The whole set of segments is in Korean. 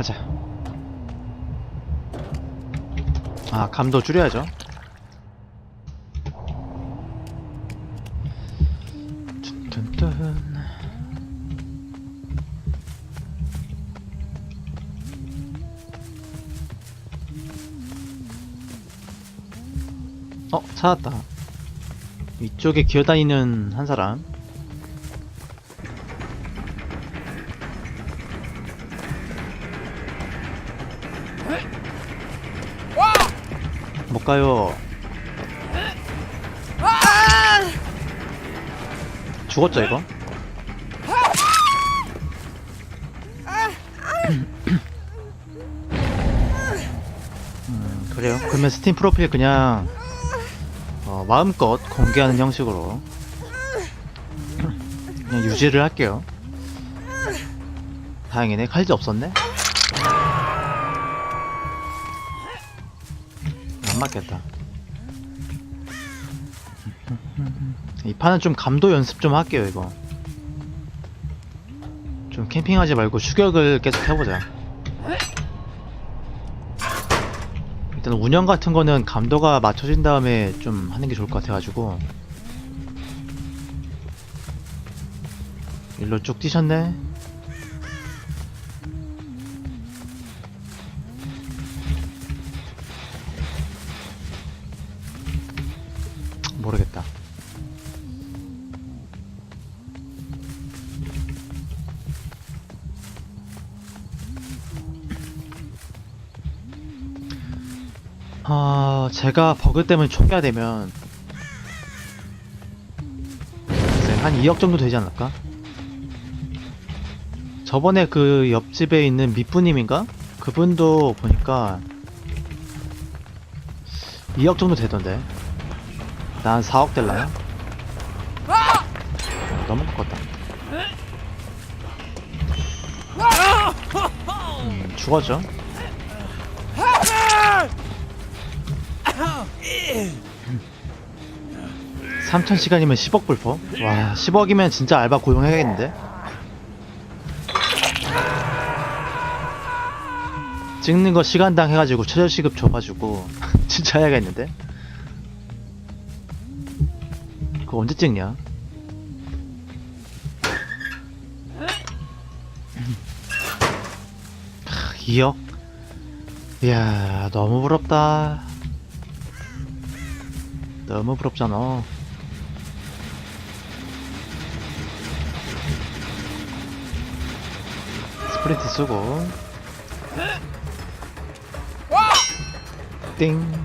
가자. 아, 감도 줄여야죠. 어, 찾았다. 위쪽에 기어다니는 한 사람. 못 가요. 죽었죠 이거? 음, 그래요. 그러면 스팀 프로필 그냥 어, 마음껏 공개하는 형식으로 그냥 유지를 할게요. 다행이네. 칼지 없었네. 맞겠다. 이 판은 좀 감도 연습 좀 할게요, 이거. 좀 캠핑하지 말고 추격을 계속 해보자. 일단 운영 같은 거는 감도가 맞춰진 다음에 좀 하는 게 좋을 것 같아가지고. 일로 쭉 뛰셨네. 제가 버그 때문에 초기화 되면 글쎄, 한 2억 정도 되지 않을까? 저번에 그 옆집에 있는 밑부님인가? 그분도 보니까 2억 정도 되던데. 난 4억 될라나? 너무 컸다. 음, 죽었죠? 삼천 시간이면 10억 불퍼? 와, 10억이면 진짜 알바 고용해야겠는데? 찍는 거 시간당 해가지고 최저시급 줘가지고 진짜 해야겠는데? 그거 언제 찍냐? 크, 2억? 이야, 너무 부럽다. 너무 부럽잖아. 스프린트 쓰고. 띵.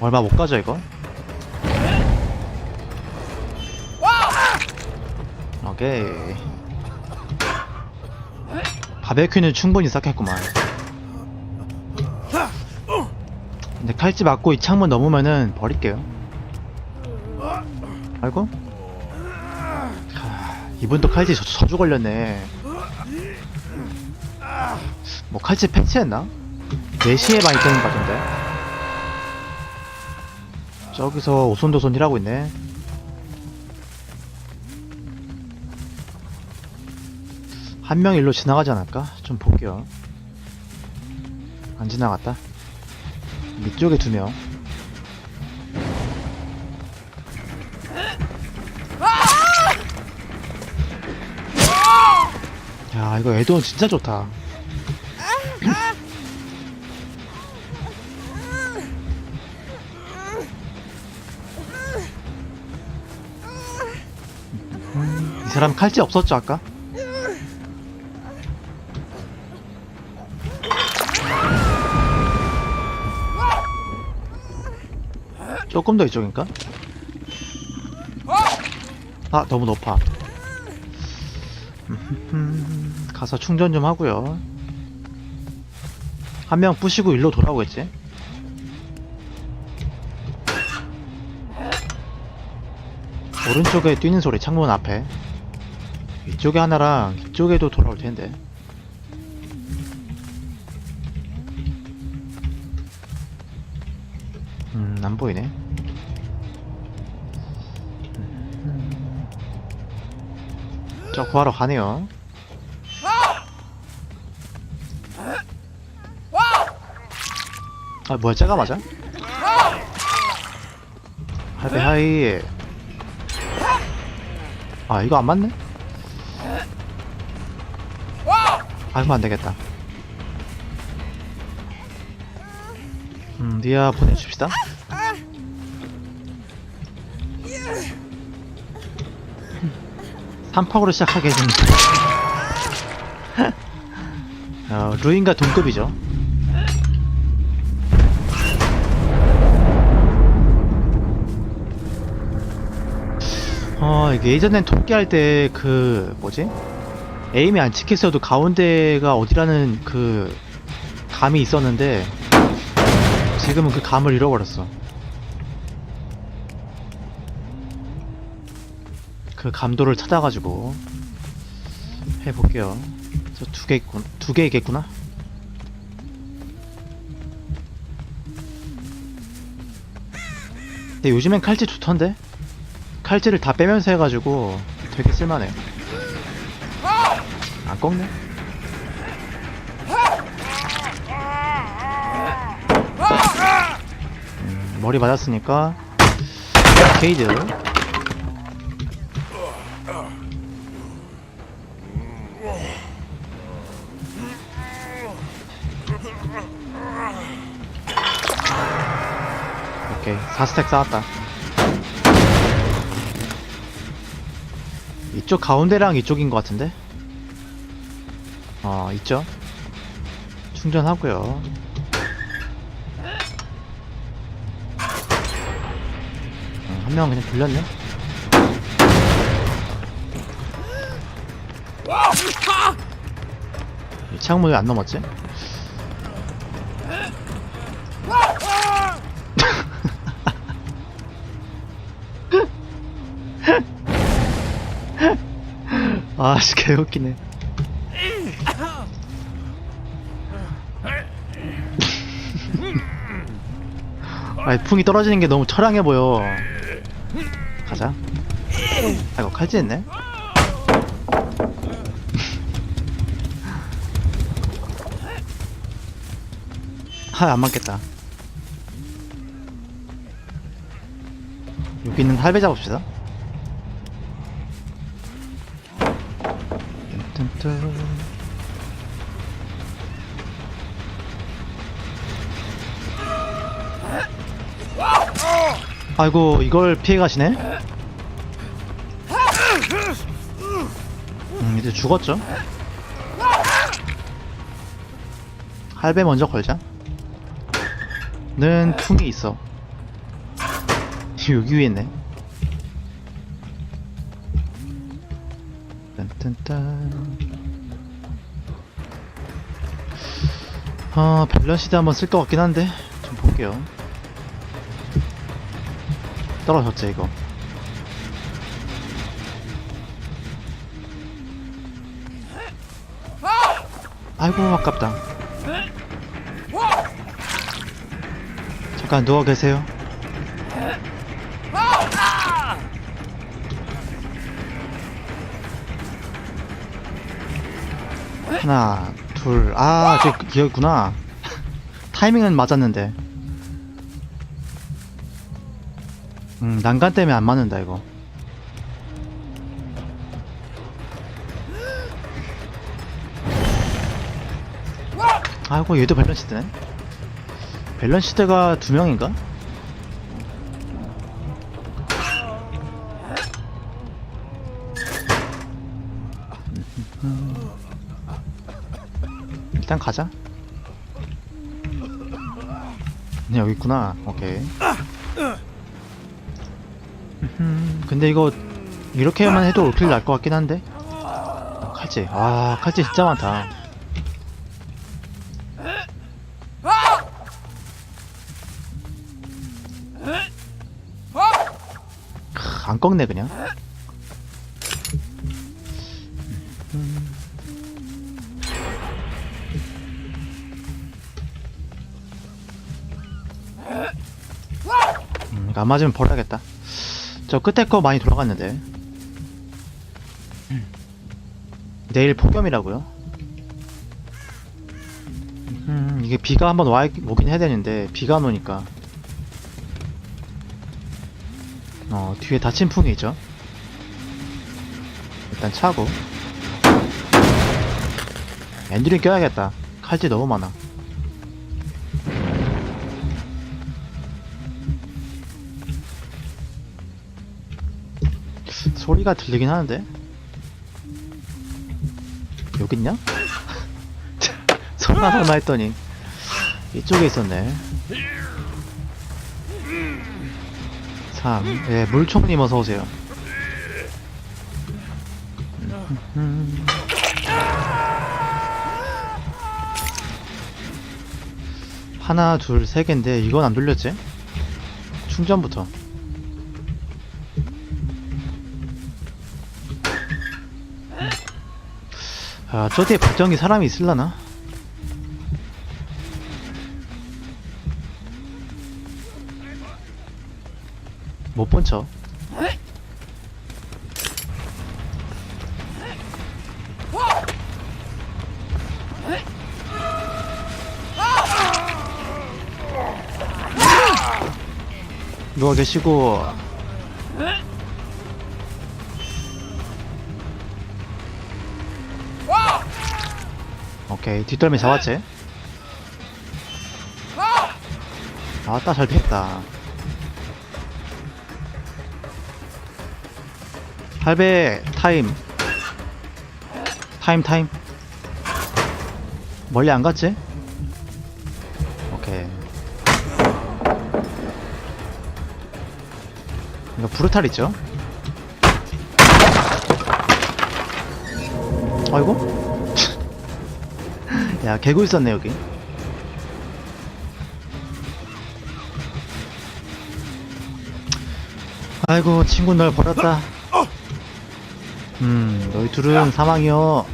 얼마 못 가져 이거? 오케이. 바베큐는 충분히 싹했구만. 근데 칼집 맞고 이 창문 넘으면은 버릴게요. 아이고. 하, 이분도 칼집 저, 저주 걸렸네. 뭐 칼집 패치했나? 4시에 많이 뜨는 것 같은데. 저기서 오손도손 일하고 있네. 한 명 일로 지나가지 않을까? 좀 볼게요. 안 지나갔다. 밑쪽에 두 명. 야, 이거 에드온 진짜 좋다. 이 사람 칼집 없었죠, 아까? 조금 더 이쪽인가? 아, 너무 높아. 음, 가서 충전 좀 하고요. 한 명 부시고 일로 돌아오겠지? 오른쪽에 뛰는 소리 창문 앞에 이쪽에 하나랑 이쪽에도 돌아올 텐데 음, 안 보이네. 저 구하러 가네요. 아 뭐야 쟤가 맞아? 하이베 하이 아 이거 안 맞네? 아 이거 안 되겠다 음 리아 보내줍시다 삼팍으로 시작하게 해줍니다 어, 루인과 동급이죠 어, 이게 예전엔 토끼 할 때 그 뭐지? 에임이 안 찍혔어도 가운데가 어디라는 그 감이 있었는데 지금은 그 감을 잃어버렸어. 그 감도를 찾아가지고 해볼게요. 저 두 개 있군, 두 개겠구나. 근데 요즘엔 칼질 좋던데? 칼질을 다 빼면서 해가지고 되게 쓸만해. 안 꺾네? 음, 머리 맞았으니까 게이드 오케이 4스택 쌓았다 이쪽 가운데랑 이쪽인 것 같은데? 어, 있죠? 충전하고요. 음, 한 명은 그냥 돌렸네? 이 창문 왜안 넘었지? 아씨 개웃기네. 아이 풍이 떨어지는 게 너무 처량해 보여. 가자. 아이고 칼질했네. 하 안 맞겠다. 여기 있는 할배 잡읍시다 뚠뚠. 아이고 이걸 피해 가시네. 음 이제 죽었죠. 할배 먼저 걸자. 는 풍이 있어. 여기 위에 있네. 딴딴딴. 아 밸런시드 한번 쓸 것 같긴 한데 좀 볼게요. 떨어졌죠 이거. 아이고 아깝다. 잠깐 누워 계세요. 하나, 둘, 아, 저 여기구나. 타이밍은 맞았는데. 음, 난간 때문에 안 맞는다 이거. 아이고 얘도 밸런시드네. 밸런시드가 두 명인가? 일단 가자. 네, 여기 있구나. 오케이. 음, 근데 이거 이렇게만 해도 올킬 날 것 같긴 한데. 칼질. 아, 칼질 진짜 많다. 크, 안 꺾네 그냥. 안 맞으면 버려야겠다. 저 끝에 거 많이 돌아갔는데. 내일 폭염이라고요? 음, 이게 비가 한번 와, 오긴 해야 되는데, 비가 안 오니까. 어, 뒤에 다친 풍이 있죠? 일단 차고. 엔드린 껴야겠다. 칼질 너무 많아. 소리가 들리긴 하는데? 여기 있냐? 설마 설마 했더니 이쪽에 있었네 3. 예, 물총님 어서오세요 음. 하나, 둘, 세 개인데 이건 안 돌렸지? 충전부터 아, 저 뒤에 발전기 사람이 있을라나? 못 본 척. 누워 계시고 오케이. 뒷덜미 잡았지? 아따 잘 피했다. 할배 타임. 타임 타임. 멀리 안 갔지? 오케이. 이거 브루탈 있죠? 아이고 야 개구 있었네 여기. 아이고 친구 널 버렸다. 음 너희 둘은 사망이요